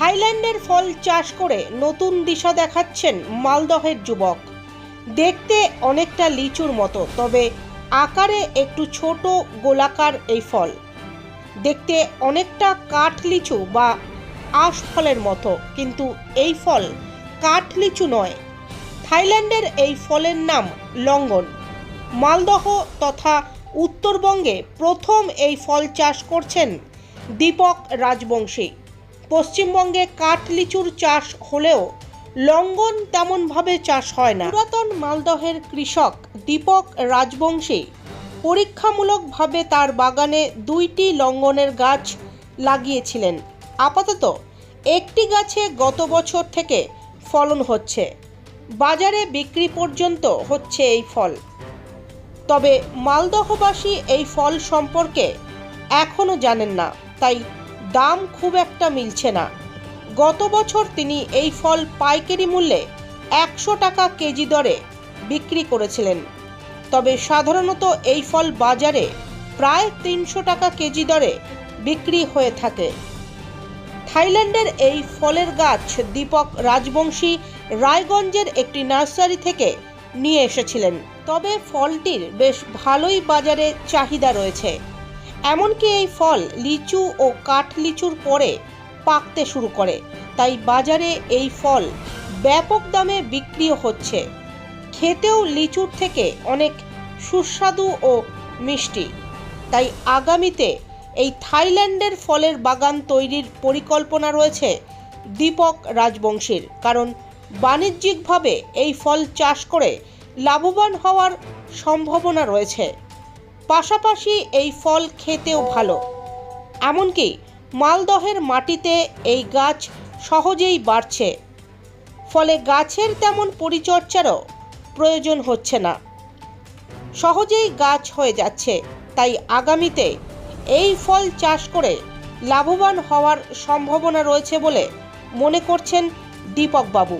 থাইল্যান্ডের ফল চাষ করে নতুন দিশা দেখাচ্ছেন মালদহের যুবক। দেখতে অনেকটা লিচুর মতো, তবে আকারে একটু ছোট গোলাকার এই ফল। দেখতে অনেকটা কাঠ লিচু বা আশ ফলের মতো, কিন্তু এই ফল কাঠ লিচু নয়। থাইল্যান্ডের এই ফলের নাম লঙ্গন। মালদহ তথা উত্তরবঙ্গে প্রথম এই ফল চাষ করছেন দীপক রাজবংশী। পশ্চিমবঙ্গে কাঠ লিচুর চাষ হলেও লঙ্গন তেমনভাবে চাষ হয় না। পুরাতন মালদহের কৃষক দীপক রাজবংশী পরীক্ষামূলকভাবে তার বাগানে দুইটি লঙ্গনের গাছ লাগিয়েছিলেন। আপাতত একটি গাছে গত বছর থেকে ফলন হচ্ছে। বাজারে বিক্রি পর্যন্ত হচ্ছে এই ফল। তবে মালদহবাসী এই ফল সম্পর্কে এখনও জানেন না, তাই দাম খুব একটা মিলছে না। গত বছর তিনি এই ফল পাইকারি মূল্যে একশো টাকা কেজি দরে বিক্রি করেছিলেন। তবে সাধারণত এই ফল বাজারে প্রায় তিনশো টাকা কেজি দরে বিক্রি হয়ে থাকে। থাইল্যান্ডের এই ফলের গাছ দীপক রাজবংশী রায়গঞ্জের একটি নার্সারি থেকে নিয়ে এসেছিলেন। তবে ফলটির বেশ ভালোই বাজারে চাহিদা রয়েছে। এমনকি এই ফল লিচু ও কাঠ লিচুর পরে পাকতে শুরু করে। তাই বাজারে এই ফল ব্যাপক দামে বিক্রিও হচ্ছে। খেতেও লিচুর থেকে অনেক সুস্বাদু ও মিষ্টি। তাই আগামীতে এই থাইল্যান্ডের ফলের বাগান তৈরির পরিকল্পনা রয়েছে দীপক রাজবংশীর। কারণ বাণিজ্যিকভাবে এই ফল চাষ করে লাভবান হওয়ার সম্ভাবনা রয়েছে। পাশাপাশি এই ফল খেতেও ভালো। এমনকি মালদহের মাটিতে এই গাছ সহজেই বাড়ছে। ফলে গাছের তেমন পরিচর্যারও প্রয়োজন হচ্ছে না। সহজেই গাছ হয়ে যাচ্ছে, তাই আগামীতে এই ফল চাষ করে লাভবান হওয়ার সম্ভাবনা রয়েছে বলে মনে করছেন দীপকবাবু।